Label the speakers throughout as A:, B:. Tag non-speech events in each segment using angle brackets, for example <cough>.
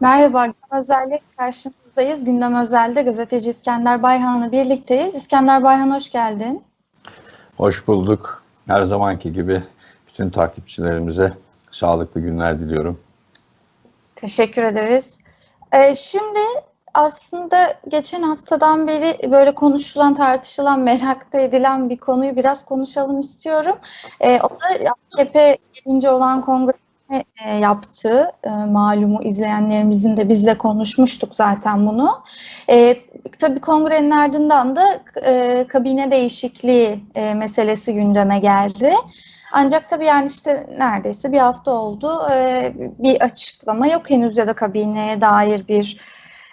A: Merhaba, Gündem Özel'le karşınızdayız. Gündem Özel'de gazeteci İskender Bayhan'la birlikteyiz. İskender Bayhan hoş geldin.
B: Hoş bulduk. Her zamanki gibi bütün takipçilerimize sağlıklı günler diliyorum.
A: Teşekkür ederiz. Ee, şimdi aslında geçen haftadan beri böyle konuşulan, tartışılan, merakta edilen bir konuyu biraz konuşalım istiyorum. Ee, o da AKP gelince olan kongre e, yaptığı e, malumu izleyenlerimizin de bizle konuşmuştuk zaten bunu. E, tabii kongrenin ardından da e, kabine değişikliği e, meselesi gündeme geldi. Ancak tabii yani işte neredeyse bir hafta oldu. E, bir açıklama yok henüz ya da kabineye dair bir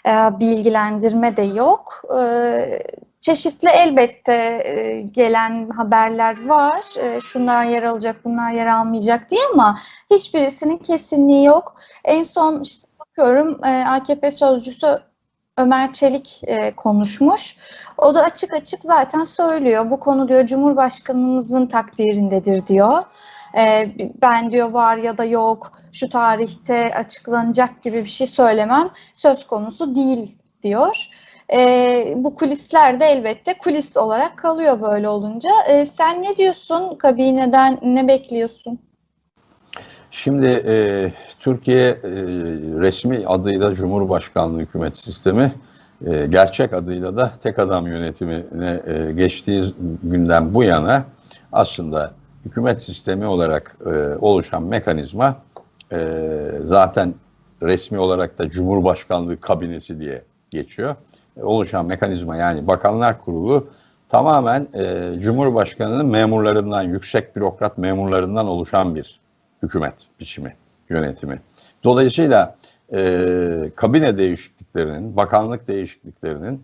A: e, bilgilendirme de yok. E, çeşitli elbette e, gelen haberler var. E, şunlar yer alacak, bunlar yer almayacak diye ama hiçbirisinin kesinliği yok. En son işte bakıyorum e, AKP sözcüsü Ömer Çelik konuşmuş. O da açık açık zaten söylüyor. Bu konu diyor Cumhurbaşkanımızın takdirindedir diyor. Ben diyor var ya da yok şu tarihte açıklanacak gibi bir şey söylemem söz konusu değil diyor. E, bu kulisler de elbette kulis olarak kalıyor böyle olunca. E, sen ne diyorsun kabineden, ne bekliyorsun?
B: Şimdi e, Türkiye e, resmi adıyla Cumhurbaşkanlığı hükümet sistemi, e, gerçek adıyla da tek adam yönetimine e, geçtiği günden bu yana aslında hükümet sistemi olarak e, oluşan mekanizma e, zaten resmi olarak da Cumhurbaşkanlığı kabinesi diye geçiyor oluşan mekanizma yani Bakanlar Kurulu tamamen e, Cumhurbaşkanı'nın memurlarından, yüksek bürokrat memurlarından oluşan bir hükümet biçimi, yönetimi. Dolayısıyla e, kabine değişikliklerinin, bakanlık değişikliklerinin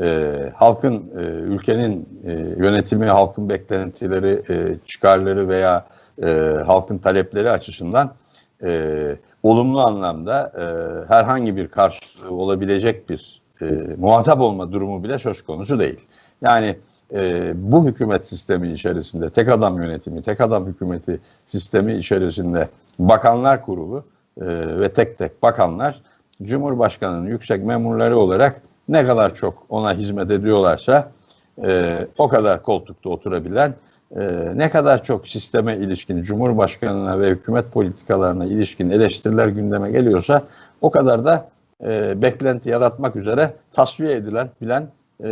B: e, halkın, e, ülkenin e, yönetimi, halkın beklentileri, e, çıkarları veya e, halkın talepleri açısından e, olumlu anlamda e, herhangi bir karşılığı olabilecek bir e, muhatap olma durumu bile söz konusu değil. Yani e, bu hükümet sistemi içerisinde tek adam yönetimi, tek adam hükümeti sistemi içerisinde bakanlar kurulu e, ve tek tek bakanlar Cumhurbaşkanı'nın yüksek memurları olarak ne kadar çok ona hizmet ediyorlarsa e, o kadar koltukta oturabilen, e, ne kadar çok sisteme ilişkin, Cumhurbaşkanı'na ve hükümet politikalarına ilişkin eleştiriler gündeme geliyorsa o kadar da e, beklenti yaratmak üzere tasfiye edilen, bilen e,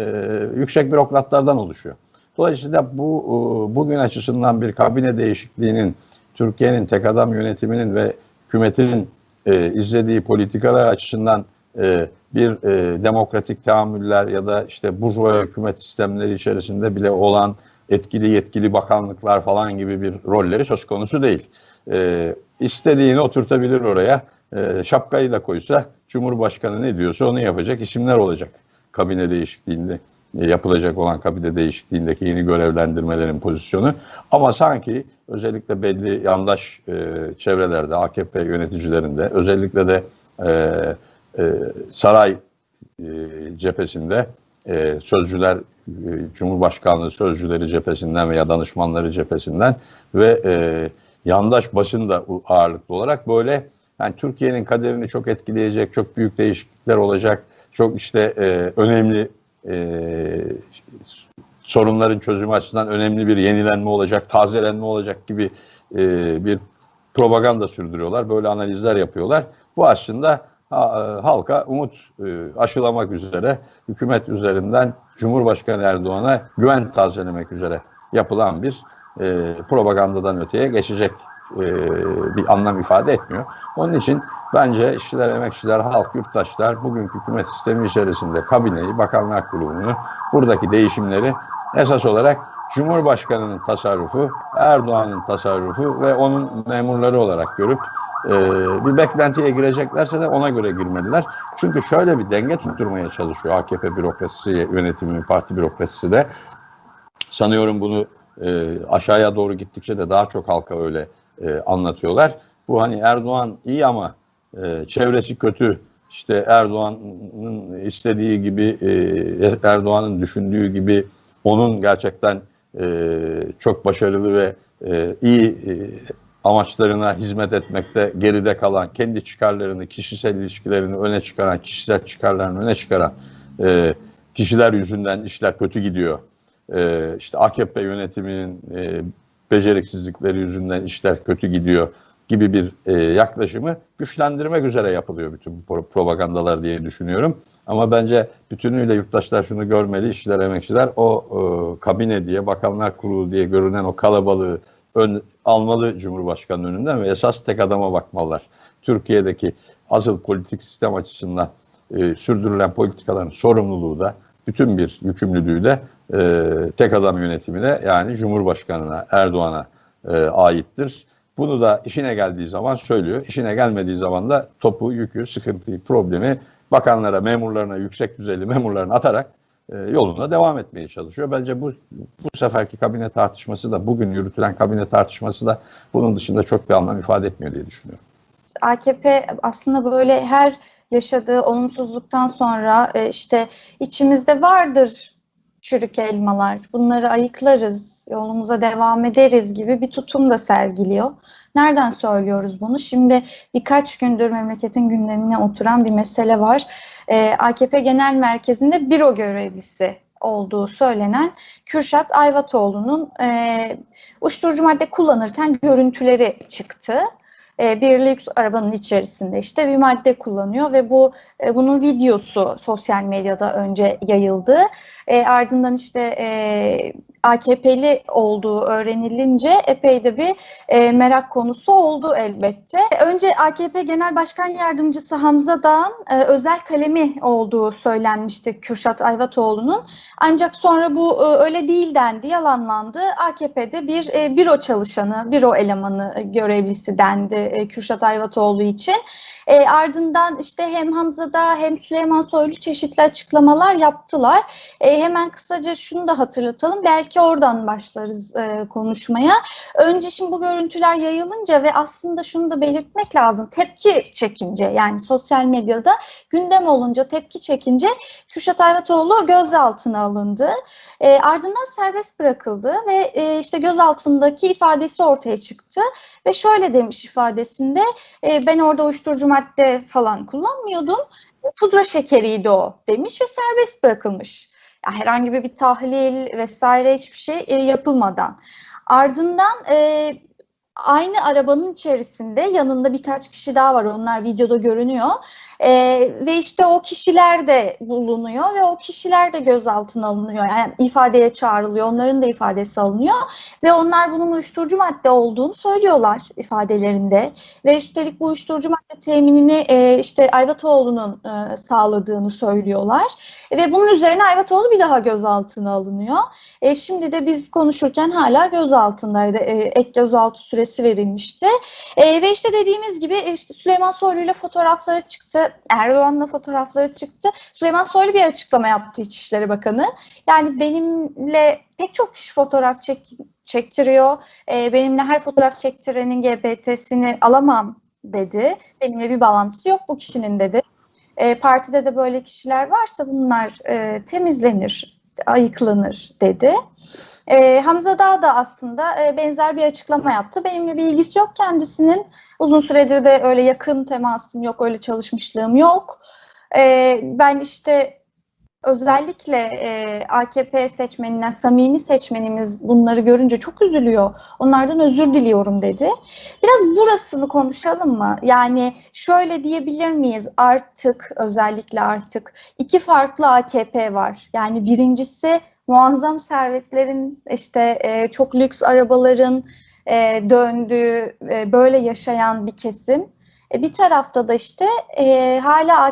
B: yüksek bürokratlardan oluşuyor. Dolayısıyla bu e, bugün açısından bir kabine değişikliğinin Türkiye'nin tek adam yönetiminin ve hükümetinin e, izlediği politikalar açısından e, bir e, demokratik tahammüller ya da işte burjuva hükümet sistemleri içerisinde bile olan etkili yetkili bakanlıklar falan gibi bir rolleri söz konusu değil. E, istediğini oturtabilir oraya. E, şapkayı da koysa Cumhurbaşkanı ne diyorsa onu yapacak isimler olacak kabine değişikliğinde e, yapılacak olan kabine değişikliğindeki yeni görevlendirmelerin pozisyonu. Ama sanki özellikle belli yandaş e, çevrelerde, AKP yöneticilerinde, özellikle de e, e, saray e, cephesinde e, sözcüler, e, Cumhurbaşkanlığı sözcüleri cephesinden veya danışmanları cephesinden ve e, yandaş basın da ağırlıklı olarak böyle yani Türkiye'nin kaderini çok etkileyecek, çok büyük değişiklikler olacak, çok işte e, önemli e, sorunların çözümü açısından önemli bir yenilenme olacak, tazelenme olacak gibi e, bir propaganda sürdürüyorlar. Böyle analizler yapıyorlar. Bu aslında ha, halka umut e, aşılamak üzere hükümet üzerinden Cumhurbaşkanı Erdoğan'a güven tazelemek üzere yapılan bir e, propagandadan öteye geçecek e, bir anlam ifade etmiyor. Onun için bence işçiler, emekçiler, halk, yurttaşlar bugünkü hükümet sistemi içerisinde kabineyi, bakanlar kurulunu, buradaki değişimleri esas olarak Cumhurbaşkanı'nın tasarrufu, Erdoğan'ın tasarrufu ve onun memurları olarak görüp e, bir beklentiye gireceklerse de ona göre girmeliler. Çünkü şöyle bir denge tutturmaya çalışıyor AKP bürokrasisi, yönetimi, parti bürokrasisi de. Sanıyorum bunu e, aşağıya doğru gittikçe de daha çok halka öyle e, anlatıyorlar. Bu hani Erdoğan iyi ama e, çevresi kötü. İşte Erdoğan'ın istediği gibi, e, Erdoğan'ın düşündüğü gibi onun gerçekten e, çok başarılı ve e, iyi e, amaçlarına hizmet etmekte geride kalan, kendi çıkarlarını, kişisel ilişkilerini öne çıkaran, kişisel çıkarlarını öne çıkaran e, kişiler yüzünden işler kötü gidiyor. E, işte AKP yönetiminin e, beceriksizlikleri yüzünden işler kötü gidiyor gibi bir e, yaklaşımı güçlendirmek üzere yapılıyor bütün bu propagandalar diye düşünüyorum. Ama bence bütünüyle yurttaşlar şunu görmeli, işçiler, emekçiler o e, kabine diye, bakanlar kurulu diye görünen o kalabalığı ön, almalı Cumhurbaşkanı önünden ve esas tek adama bakmalılar. Türkiye'deki asıl politik sistem açısından e, sürdürülen politikaların sorumluluğu da bütün bir yükümlülüğü de e, tek adam yönetimine yani Cumhurbaşkanı'na, Erdoğan'a e, aittir. Bunu da işine geldiği zaman söylüyor. İşine gelmediği zaman da topu, yükü, sıkıntıyı, problemi bakanlara, memurlarına, yüksek düzeyli memurlarına atarak e, yoluna devam etmeye çalışıyor. Bence bu bu seferki kabine tartışması da bugün yürütülen kabine tartışması da bunun dışında çok bir anlam ifade etmiyor diye düşünüyorum.
A: AKP aslında böyle her yaşadığı olumsuzluktan sonra e, işte içimizde vardır çürük elmalar, bunları ayıklarız, yolumuza devam ederiz gibi bir tutum da sergiliyor. Nereden söylüyoruz bunu? Şimdi birkaç gündür memleketin gündemine oturan bir mesele var. Ee, AKP Genel Merkezi'nde büro görevlisi olduğu söylenen Kürşat Ayvatoğlu'nun e, uyuşturucu madde kullanırken görüntüleri çıktı. E, bir lüks arabanın içerisinde işte bir madde kullanıyor ve bu e, bunun videosu sosyal medyada önce yayıldı. E, ardından işte e, AKP'li olduğu öğrenilince epey de bir e, merak konusu oldu elbette. Önce AKP Genel Başkan Yardımcısı Hamza Dağ'ın e, özel kalemi olduğu söylenmişti Kürşat Ayvatoğlu'nun. Ancak sonra bu e, öyle değil dendi, yalanlandı. AKP'de bir e, büro çalışanı, büro elemanı görevlisi dendi e, Kürşat Ayvatoğlu için. E, ardından işte hem Hamza'da hem Süleyman Soylu çeşitli açıklamalar yaptılar. E, hemen kısaca şunu da hatırlatalım. Belki oradan başlarız e, konuşmaya. Önce şimdi bu görüntüler yayılınca ve aslında şunu da belirtmek lazım. Tepki çekince yani sosyal medyada gündem olunca tepki çekince Kürşat Ayvatoğlu gözaltına alındı. E, ardından serbest bırakıldı ve e, işte gözaltındaki ifadesi ortaya çıktı ve şöyle demiş ifadesinde e, ben orada uyuşturucu madde falan kullanmıyordum. Pudra şekeriydi o demiş ve serbest bırakılmış. Yani herhangi bir tahlil vesaire hiçbir şey e, yapılmadan. Ardından e, aynı arabanın içerisinde yanında birkaç kişi daha var. Onlar videoda görünüyor. Ee, ve işte o kişiler de bulunuyor ve o kişiler de gözaltına alınıyor. Yani ifadeye çağrılıyor. Onların da ifadesi alınıyor. Ve onlar bunun uyuşturucu madde olduğunu söylüyorlar ifadelerinde. Ve üstelik bu uyuşturucu madde teminini e, işte Ayvatoğlu'nun e, sağladığını söylüyorlar. Ve bunun üzerine Ayvatoğlu bir daha gözaltına alınıyor. E, şimdi de biz konuşurken hala gözaltındaydı. E, ek gözaltı süresi verilmişti. E, ve işte dediğimiz gibi işte Süleyman Soylu ile fotoğrafları çıktı. Erdoğan'la fotoğrafları çıktı. Süleyman Soylu bir açıklama yaptı İçişleri Bakanı. Yani benimle pek çok kişi fotoğraf çek, çektiriyor. E, benimle her fotoğraf çektirenin GBT'sini alamam dedi. Benimle bir bağlantısı yok bu kişinin dedi. E, partide de böyle kişiler varsa bunlar e, temizlenir, ayıklanır dedi. E, Hamza Dağ da aslında e, benzer bir açıklama yaptı. Benimle bir ilgisi yok kendisinin. Uzun süredir de öyle yakın temasım yok, öyle çalışmışlığım yok. E, ben işte özellikle e, AKP seçmeninden, samimi seçmenimiz bunları görünce çok üzülüyor. Onlardan özür diliyorum dedi. Biraz burasını konuşalım mı? Yani şöyle diyebilir miyiz? Artık, özellikle artık iki farklı AKP var. Yani birincisi muazzam servetlerin, işte e, çok lüks arabaların e, döndüğü, e, böyle yaşayan bir kesim. E, bir tarafta da işte e, hala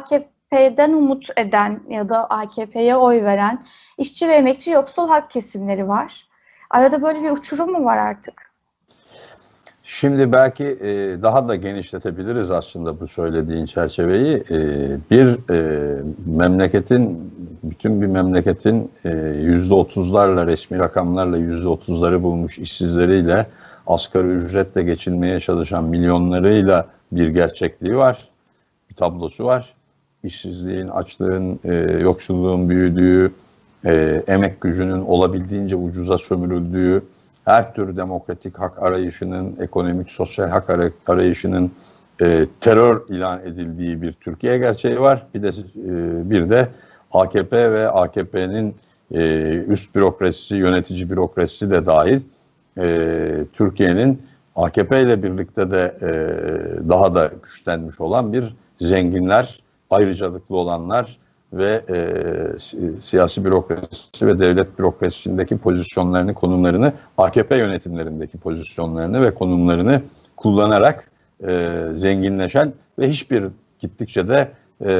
A: AKP'den umut eden ya da AKP'ye oy veren işçi ve emekçi yoksul hak kesimleri var. Arada böyle bir uçurum mu var artık?
B: Şimdi belki e, daha da genişletebiliriz aslında bu söylediğin çerçeveyi. E, bir e, memleketin, bütün bir memleketin yüzde otuzlarla, resmi rakamlarla yüzde otuzları bulmuş işsizleriyle, asgari ücretle geçinmeye çalışan milyonlarıyla bir gerçekliği var, bir tablosu var. İşsizliğin, açlığın, e, yoksulluğun büyüdüğü, e, emek gücünün olabildiğince ucuza sömürüldüğü, her tür demokratik hak arayışının, ekonomik, sosyal hak aray- arayışının e, terör ilan edildiği bir Türkiye gerçeği var. Bir de e, bir de AKP ve AKP'nin e, üst bürokrasisi, yönetici bürokrasisi de dahil e, Türkiye'nin AKP ile birlikte de e, daha da güçlenmiş olan bir zenginler, ayrıcalıklı olanlar ve e, si- siyasi bürokrasi ve devlet bürokrasisindeki pozisyonlarını, konumlarını, AKP yönetimlerindeki pozisyonlarını ve konumlarını kullanarak e, zenginleşen ve hiçbir gittikçe de e,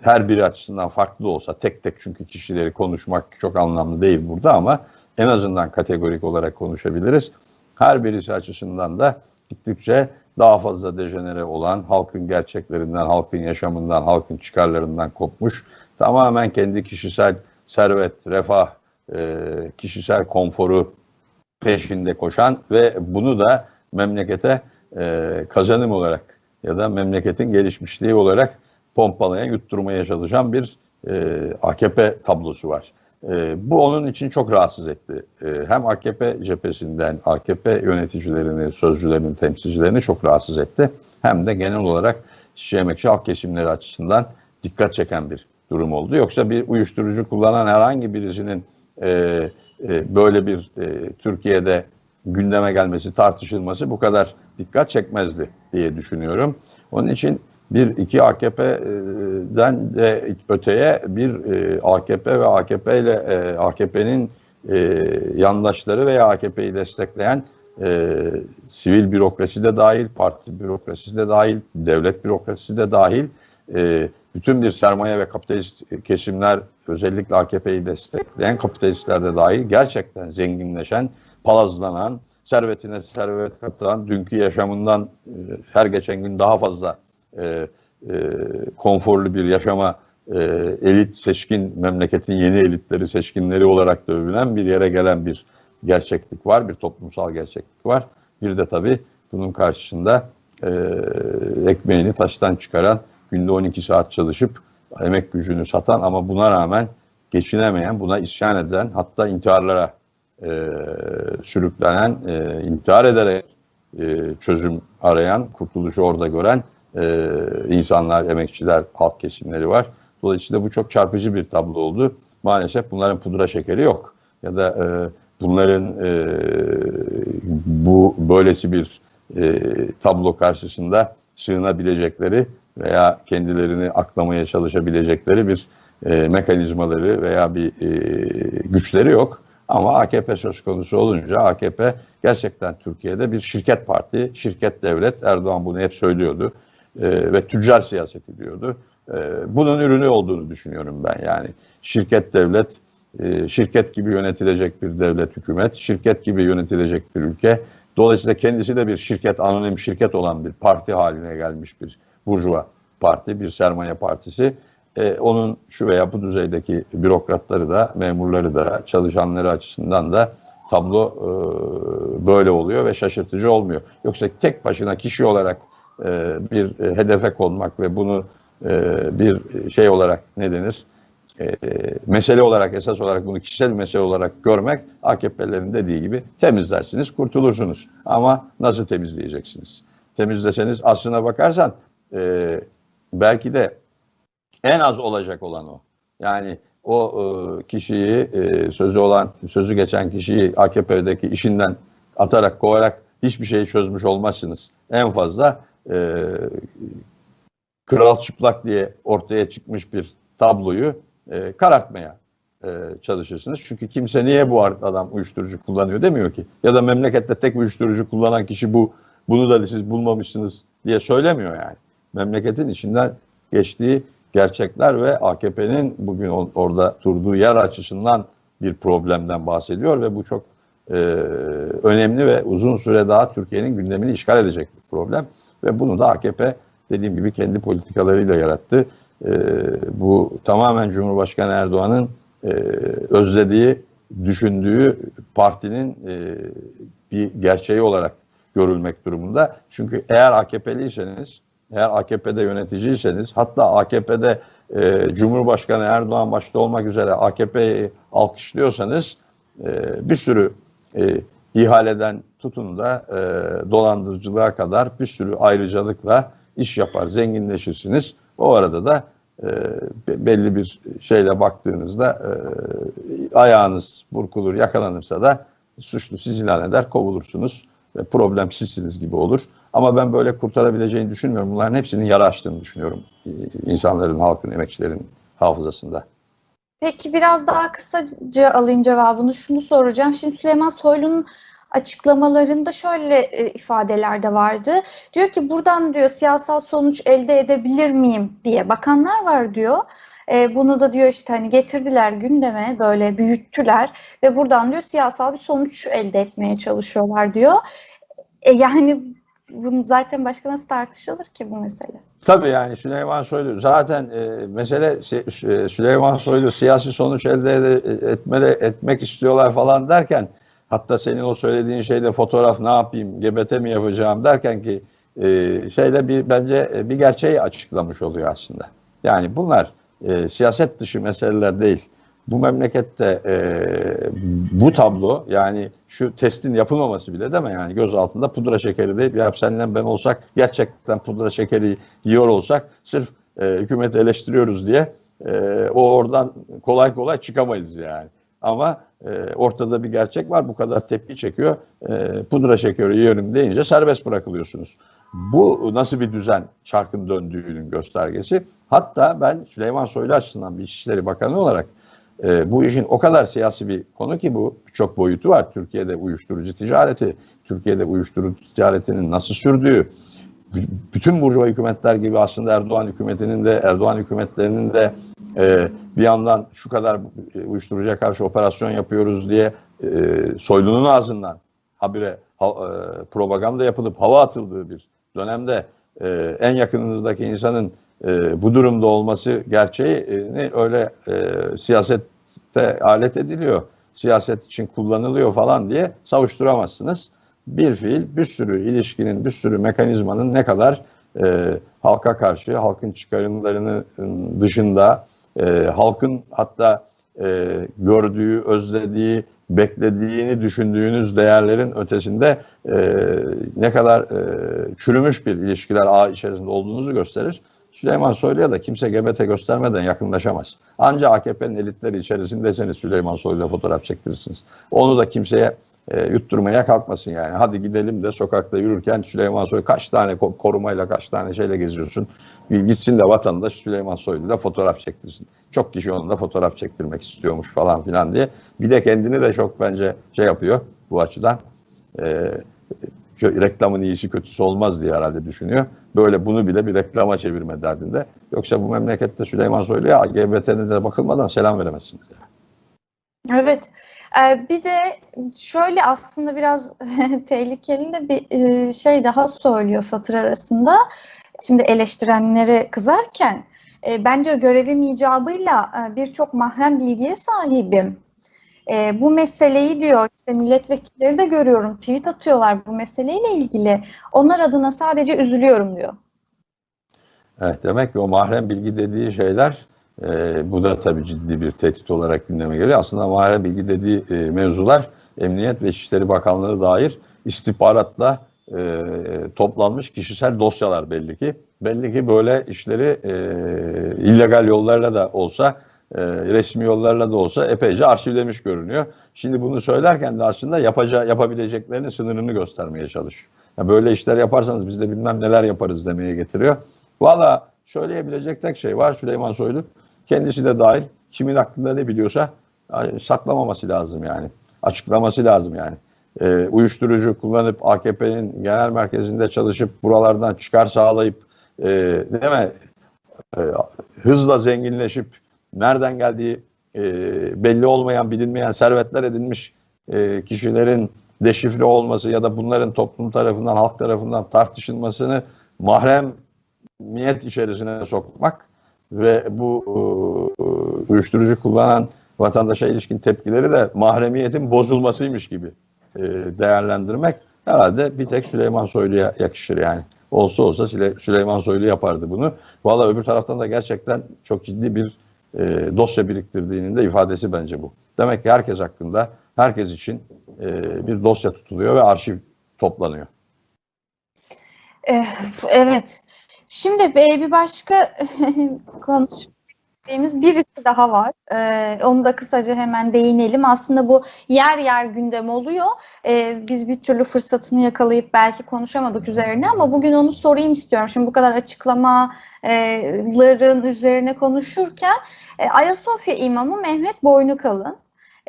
B: her biri açısından farklı olsa tek tek çünkü kişileri konuşmak çok anlamlı değil burada ama en azından kategorik olarak konuşabiliriz. Her birisi açısından da gittikçe daha fazla dejenere olan, halkın gerçeklerinden, halkın yaşamından, halkın çıkarlarından kopmuş, tamamen kendi kişisel servet, refah, e, kişisel konforu peşinde koşan ve bunu da memlekete e, kazanım olarak ya da memleketin gelişmişliği olarak pompalayan, yutturmaya çalışan bir e, AKP tablosu var. E, bu onun için çok rahatsız etti. E, hem AKP cephesinden AKP yöneticilerini, sözcülerini, temsilcilerini çok rahatsız etti. Hem de genel olarak işçi emekçi halk kesimleri açısından dikkat çeken bir durum oldu. Yoksa bir uyuşturucu kullanan herhangi birisinin e, e, böyle bir e, Türkiye'de gündeme gelmesi, tartışılması bu kadar dikkat çekmezdi diye düşünüyorum. Onun için bir iki AKP'den de öteye bir e, AKP ve AKP ile e, AKP'nin e, yandaşları veya AKP'yi destekleyen sivil bürokrasi de dahil, parti bürokrasisi de dahil, devlet bürokrasisi de dahil bütün bir sermaye ve kapitalist kesimler özellikle AKP'yi destekleyen kapitalistler de dahil gerçekten zenginleşen, palazlanan, servetine servet katan, dünkü yaşamından her geçen gün daha fazla e, e, konforlu bir yaşama e, elit seçkin memleketin yeni elitleri seçkinleri olarak da övülen bir yere gelen bir gerçeklik var, bir toplumsal gerçeklik var. Bir de tabii bunun karşısında e, ekmeğini taştan çıkaran, günde 12 saat çalışıp emek gücünü satan ama buna rağmen geçinemeyen, buna isyan eden, hatta intiharlara e, sürüklenen, e, intihar ederek e, çözüm arayan, kurtuluşu orada gören e, insanlar, emekçiler, halk kesimleri var. Dolayısıyla bu çok çarpıcı bir tablo oldu. Maalesef bunların pudra şekeri yok. Ya da e, bunların e, bu böylesi bir e, tablo karşısında sığınabilecekleri veya kendilerini aklamaya çalışabilecekleri bir e, mekanizmaları veya bir e, güçleri yok. Ama AKP söz konusu olunca AKP gerçekten Türkiye'de bir şirket parti, şirket devlet. Erdoğan bunu hep söylüyordu e, ve tüccar siyaseti diyordu. E, bunun ürünü olduğunu düşünüyorum ben yani. Şirket devlet, e, şirket gibi yönetilecek bir devlet hükümet, şirket gibi yönetilecek bir ülke. Dolayısıyla kendisi de bir şirket, anonim şirket olan bir parti haline gelmiş bir burjuva parti, bir sermaye partisi. Onun şu veya bu düzeydeki bürokratları da, memurları da, çalışanları açısından da tablo böyle oluyor ve şaşırtıcı olmuyor. Yoksa tek başına kişi olarak e, bir e, hedefe konmak ve bunu e, bir şey olarak ne denir? Mesele olarak, esas olarak bunu kişisel mesele olarak görmek AKP'lerin dediği gibi temizlersiniz, kurtulursunuz. Ama nasıl temizleyeceksiniz? Temizleseniz aslına bakarsan e, belki de en az olacak olan o. Yani o e, kişiyi e, sözü olan sözü geçen kişiyi AKP'deki işinden atarak kovarak hiçbir şeyi çözmüş olmazsınız. En fazla e, kral çıplak diye ortaya çıkmış bir tabloyu e, karartmaya e, çalışırsınız. Çünkü kimse niye bu adam uyuşturucu kullanıyor demiyor ki. Ya da memlekette tek uyuşturucu kullanan kişi bu bunu da siz bulmamışsınız diye söylemiyor yani. Memleketin içinden geçtiği gerçekler ve AKP'nin bugün orada durduğu yer açısından bir problemden bahsediyor ve bu çok e, önemli ve uzun süre daha Türkiye'nin gündemini işgal edecek bir problem ve bunu da AKP dediğim gibi kendi politikalarıyla yarattı. E, bu tamamen Cumhurbaşkanı Erdoğan'ın e, özlediği, düşündüğü partinin e, bir gerçeği olarak görülmek durumunda. Çünkü eğer AKP'liyseniz eğer AKP'de yöneticiyseniz hatta AKP'de e, Cumhurbaşkanı Erdoğan başta olmak üzere AKP'yi alkışlıyorsanız e, bir sürü e, ihaleden tutun da e, dolandırıcılığa kadar bir sürü ayrıcalıkla iş yapar, zenginleşirsiniz. O arada da e, be- belli bir şeyle baktığınızda e, ayağınız burkulur, yakalanırsa da suçlu siz ilan eder, kovulursunuz ve problem sizsiniz gibi olur. Ama ben böyle kurtarabileceğini düşünmüyorum. Bunların hepsinin yara açtığını düşünüyorum e, insanların, halkın, emekçilerin hafızasında.
A: Peki biraz daha kısaca alayım cevabını. Şunu soracağım. Şimdi Süleyman Soylu'nun açıklamalarında şöyle e, ifadeler de vardı. Diyor ki buradan diyor siyasal sonuç elde edebilir miyim diye bakanlar var diyor. E, bunu da diyor işte hani getirdiler gündeme böyle büyüttüler ve buradan diyor siyasal bir sonuç elde etmeye çalışıyorlar diyor. E, yani bunu zaten başka nasıl tartışılır ki bu mesele?
B: Tabii yani Süleyman Soylu zaten e, mesele e, Süleyman Soylu siyasi sonuç elde ede- etmeli, etmek istiyorlar falan derken hatta senin o söylediğin şeyde fotoğraf ne yapayım gebete mi yapacağım derken ki e, şeyle bir bence e, bir gerçeği açıklamış oluyor aslında. Yani bunlar e, siyaset dışı meseleler değil. Bu memlekette e, bu tablo yani şu testin yapılmaması bile değil mi? Yani göz altında pudra şekeri deyip ya senden ben olsak gerçekten pudra şekeri yiyor olsak sırf e, hükümeti eleştiriyoruz diye e, o oradan kolay kolay çıkamayız yani. Ama e, ortada bir gerçek var bu kadar tepki çekiyor. E, pudra şekeri yiyorum deyince serbest bırakılıyorsunuz. Bu nasıl bir düzen çarkın döndüğünün göstergesi. Hatta ben Süleyman Soylu açısından bir İçişleri Bakanı olarak e, bu işin o kadar siyasi bir konu ki bu çok boyutu var. Türkiye'de uyuşturucu ticareti, Türkiye'de uyuşturucu ticaretinin nasıl sürdüğü, bütün burjuva hükümetler gibi aslında Erdoğan hükümetinin de Erdoğan hükümetlerinin de e, bir yandan şu kadar e, uyuşturucuya karşı operasyon yapıyoruz diye e, soylunun ağzından habire ha- e, propaganda yapılıp hava atıldığı bir dönemde e, en yakınınızdaki insanın e, bu durumda olması gerçeğini öyle e, siyasette alet ediliyor, siyaset için kullanılıyor falan diye savuşturamazsınız. Bir fiil, bir sürü ilişkinin, bir sürü mekanizmanın ne kadar e, halka karşı, halkın çıkarımlarının dışında, e, halkın hatta e, gördüğü, özlediği, beklediğini düşündüğünüz değerlerin ötesinde e, ne kadar e, çürümüş bir ilişkiler ağ içerisinde olduğunuzu gösterir. Süleyman Soylu'ya da kimse gebete göstermeden yakınlaşamaz. Ancak AKP'nin elitleri içerisindeyseniz Süleyman Soylu'yla fotoğraf çektirirsiniz. Onu da kimseye e, yutturmaya kalkmasın yani. Hadi gidelim de sokakta yürürken Süleyman Soylu kaç tane ko- korumayla kaç tane şeyle geziyorsun. Gitsin de vatandaş Süleyman Soylu'yla fotoğraf çektirsin. Çok kişi onunla fotoğraf çektirmek istiyormuş falan filan diye. Bir de kendini de çok bence şey yapıyor bu açıdan. E, reklamın iyisi kötüsü olmaz diye herhalde düşünüyor. Böyle bunu bile bir reklama çevirme derdinde. Yoksa bu memlekette Süleyman Soylu'ya LGBT'ne de bakılmadan selam veremezsiniz.
A: Evet. Ee, bir de şöyle aslında biraz <laughs> tehlikeli de bir e, şey daha söylüyor satır arasında. Şimdi eleştirenlere kızarken e, ben diyor görevim icabıyla e, birçok mahrem bilgiye sahibim. E, bu meseleyi diyor işte milletvekilleri de görüyorum tweet atıyorlar bu meseleyle ilgili. Onlar adına sadece üzülüyorum diyor.
B: Evet, demek ki o mahrem bilgi dediği şeyler e, bu da tabii ciddi bir tehdit olarak gündeme geliyor. Aslında mahrem bilgi dediği e, mevzular Emniyet ve İçişleri Bakanlığı dair istihbaratla e, toplanmış kişisel dosyalar belli ki. Belli ki böyle işleri e, illegal yollarla da olsa e, resmi yollarla da olsa epeyce arşivlemiş görünüyor. Şimdi bunu söylerken de aslında yapacağı, yapabileceklerinin sınırını göstermeye çalışıyor. Ya böyle işler yaparsanız biz de bilmem neler yaparız demeye getiriyor. Valla söyleyebilecek tek şey var Süleyman Soylu. Kendisi de dahil kimin hakkında ne biliyorsa saklamaması lazım yani. Açıklaması lazım yani. E, uyuşturucu kullanıp AKP'nin genel merkezinde çalışıp buralardan çıkar sağlayıp e, değil mi? E, hızla zenginleşip nereden geldiği e, belli olmayan, bilinmeyen servetler edinmiş e, kişilerin deşifre olması ya da bunların toplum tarafından, halk tarafından tartışılmasını mahremiyet içerisine sokmak ve bu e, uyuşturucu kullanan vatandaşa ilişkin tepkileri de mahremiyetin bozulmasıymış gibi e, değerlendirmek herhalde bir tek Süleyman Soylu'ya yakışır yani. Olsa olsa Süle- Süleyman Soylu yapardı bunu. Valla öbür taraftan da gerçekten çok ciddi bir e, dosya biriktirdiğinin de ifadesi bence bu. Demek ki herkes hakkında herkes için e, bir dosya tutuluyor ve arşiv toplanıyor.
A: Eh, Evet. Şimdi bir başka <laughs> konuştuğumuz birisi daha var. Ee, onu da kısaca hemen değinelim. Aslında bu yer yer gündem oluyor. Ee, biz bir türlü fırsatını yakalayıp belki konuşamadık üzerine ama bugün onu sorayım istiyorum. Şimdi bu kadar açıklamaların üzerine konuşurken e, Ayasofya imamı Mehmet Boynukalın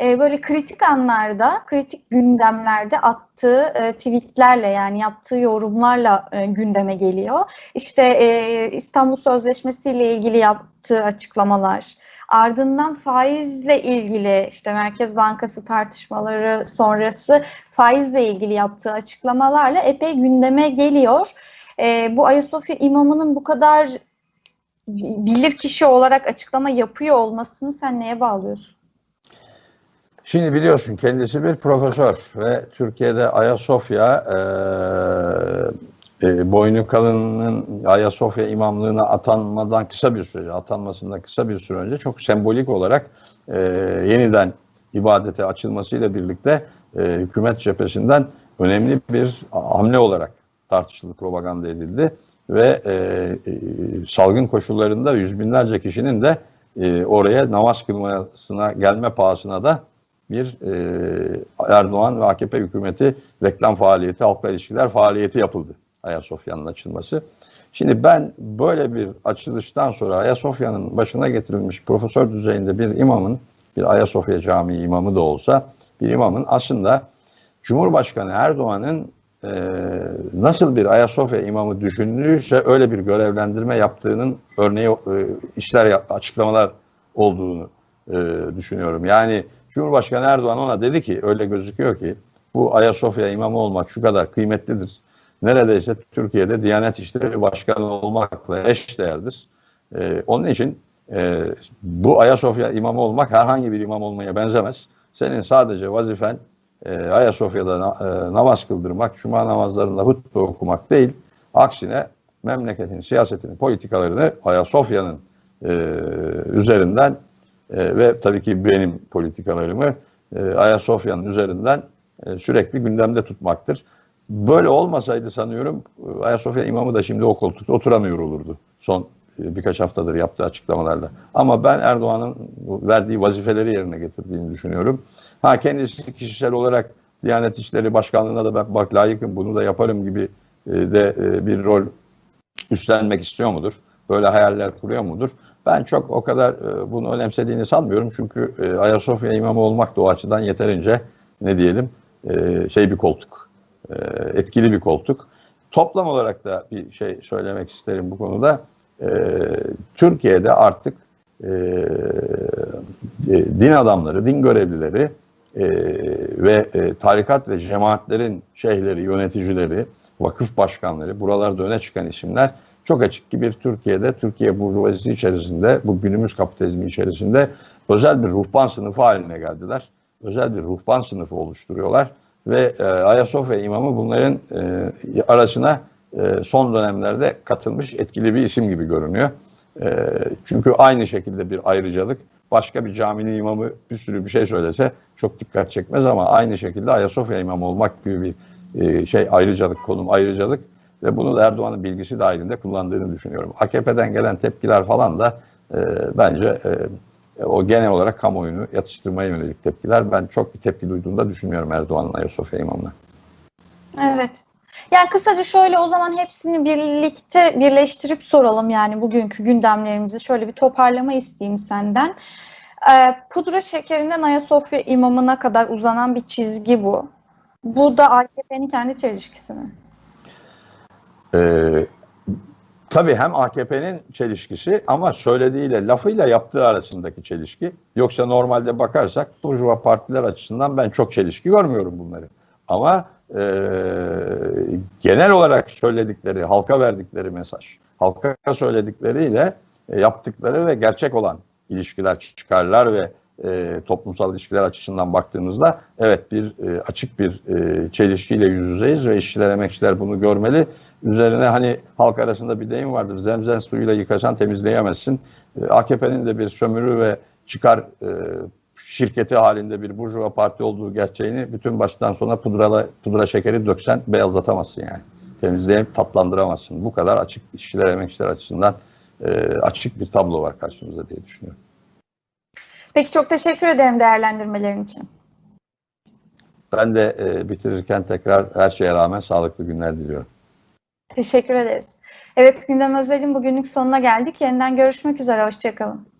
A: e, böyle kritik anlarda, kritik gündemlerde attığı e, tweetlerle yani yaptığı yorumlarla e, gündeme geliyor. İşte İstanbul Sözleşmesi ile ilgili yaptığı açıklamalar, ardından faizle ilgili işte Merkez Bankası tartışmaları sonrası faizle ilgili yaptığı açıklamalarla epey gündeme geliyor. Bu Ayasofya imamının bu kadar bilir kişi olarak açıklama yapıyor olmasını sen neye bağlıyorsun?
B: Şimdi biliyorsun kendisi bir profesör ve Türkiye'de Ayasofya e, e, boynu kalının Ayasofya imamlığına atanmadan kısa bir süre, atanmasından kısa bir süre önce çok sembolik olarak e, yeniden ibadete açılmasıyla birlikte e, hükümet cephesinden önemli bir hamle olarak tartışıldı, propaganda edildi ve e, e, salgın koşullarında yüz binlerce kişinin de e, oraya namaz kılmasına gelme pahasına da bir e, Erdoğan ve AKP hükümeti reklam faaliyeti, halkla ilişkiler faaliyeti yapıldı Ayasofya'nın açılması. Şimdi ben böyle bir açılıştan sonra Ayasofya'nın başına getirilmiş profesör düzeyinde bir imamın, bir Ayasofya Camii imamı da olsa bir imamın aslında Cumhurbaşkanı Erdoğan'ın e, nasıl bir Ayasofya imamı düşündüyse öyle bir görevlendirme yaptığının örneği e, işler, açıklamalar olduğunu e, düşünüyorum. Yani Cumhurbaşkanı Erdoğan ona dedi ki öyle gözüküyor ki bu Ayasofya imamı olmak şu kadar kıymetlidir. Neredeyse Türkiye'de Diyanet İşleri Başkanı olmakla eşdeğerdir. Ee, onun için e, bu Ayasofya imamı olmak herhangi bir imam olmaya benzemez. Senin sadece vazifen e, Ayasofya'da na, e, namaz kıldırmak, cuma namazlarında hutbe okumak değil. Aksine memleketin siyasetini, politikalarını Ayasofya'nın e, üzerinden e, ve tabii ki benim politikalarımı e, Ayasofya'nın üzerinden e, sürekli gündemde tutmaktır. Böyle olmasaydı sanıyorum e, Ayasofya imamı da şimdi o koltukta oturamıyor olurdu son e, birkaç haftadır yaptığı açıklamalarla. Ama ben Erdoğan'ın verdiği vazifeleri yerine getirdiğini düşünüyorum. Ha kendisi kişisel olarak Diyanet İşleri Başkanlığı'na da ben bak layıkım bunu da yaparım gibi e, de bir rol üstlenmek istiyor mudur? Böyle hayaller kuruyor mudur? Ben çok o kadar e, bunu önemsediğini sanmıyorum. Çünkü e, Ayasofya imamı olmak da o açıdan yeterince ne diyelim e, şey bir koltuk. Etkili bir koltuk. Toplam olarak da bir şey söylemek isterim bu konuda. Türkiye'de artık din adamları, din görevlileri ve tarikat ve cemaatlerin şeyhleri, yöneticileri, vakıf başkanları, buralarda öne çıkan isimler çok açık ki bir Türkiye'de, Türkiye burjuvazisi içerisinde, bu günümüz kapitalizmi içerisinde özel bir ruhban sınıfı haline geldiler. Özel bir ruhban sınıfı oluşturuyorlar ve e, Ayasofya imamı bunların e, arasına e, son dönemlerde katılmış etkili bir isim gibi görünüyor. E, çünkü aynı şekilde bir ayrıcalık başka bir caminin imamı bir sürü bir şey söylese çok dikkat çekmez ama aynı şekilde Ayasofya imamı olmak gibi bir e, şey ayrıcalık, konum ayrıcalık ve bunu da Erdoğan'ın bilgisi dahilinde kullandığını düşünüyorum. AKP'den gelen tepkiler falan da e, bence e, o genel olarak kamuoyunu yatıştırmaya yönelik tepkiler. Ben çok bir tepki duyduğunu düşünmüyorum Erdoğan'ın Ayasofya imamına.
A: Evet. Yani kısaca şöyle o zaman hepsini birlikte birleştirip soralım yani bugünkü gündemlerimizi şöyle bir toparlama isteyeyim senden. Ee, pudra şekerinden Ayasofya imamına kadar uzanan bir çizgi bu. Bu da AKP'nin kendi çelişkisi mi?
B: Ee, tabii hem AKP'nin çelişkisi ama söylediğiyle, lafıyla yaptığı arasındaki çelişki. Yoksa normalde bakarsak Burjuva partiler açısından ben çok çelişki görmüyorum bunları. Ama e, genel olarak söyledikleri, halka verdikleri mesaj, halka söyledikleriyle e, yaptıkları ve gerçek olan ilişkiler, çıkarlar ve e, toplumsal ilişkiler açısından baktığımızda evet bir e, açık bir e, çelişkiyle yüz yüzeyiz ve işçiler, emekçiler bunu görmeli. Üzerine hani halk arasında bir deyim vardır. Zemzem suyuyla yıkasan temizleyemezsin. E, AKP'nin de bir sömürü ve çıkar e, şirketi halinde bir burjuva parti olduğu gerçeğini bütün baştan sona pudrala, pudra şekeri döksen beyazlatamazsın yani. Temizleyip tatlandıramazsın. Bu kadar açık işçiler, emekçiler açısından e, açık bir tablo var karşımızda diye düşünüyorum.
A: Peki çok teşekkür ederim değerlendirmelerin için.
B: Ben de e, bitirirken tekrar her şeye rağmen sağlıklı günler diliyorum.
A: Teşekkür ederiz. Evet gündem özelin bugünlük sonuna geldik. Yeniden görüşmek üzere. Hoşçakalın.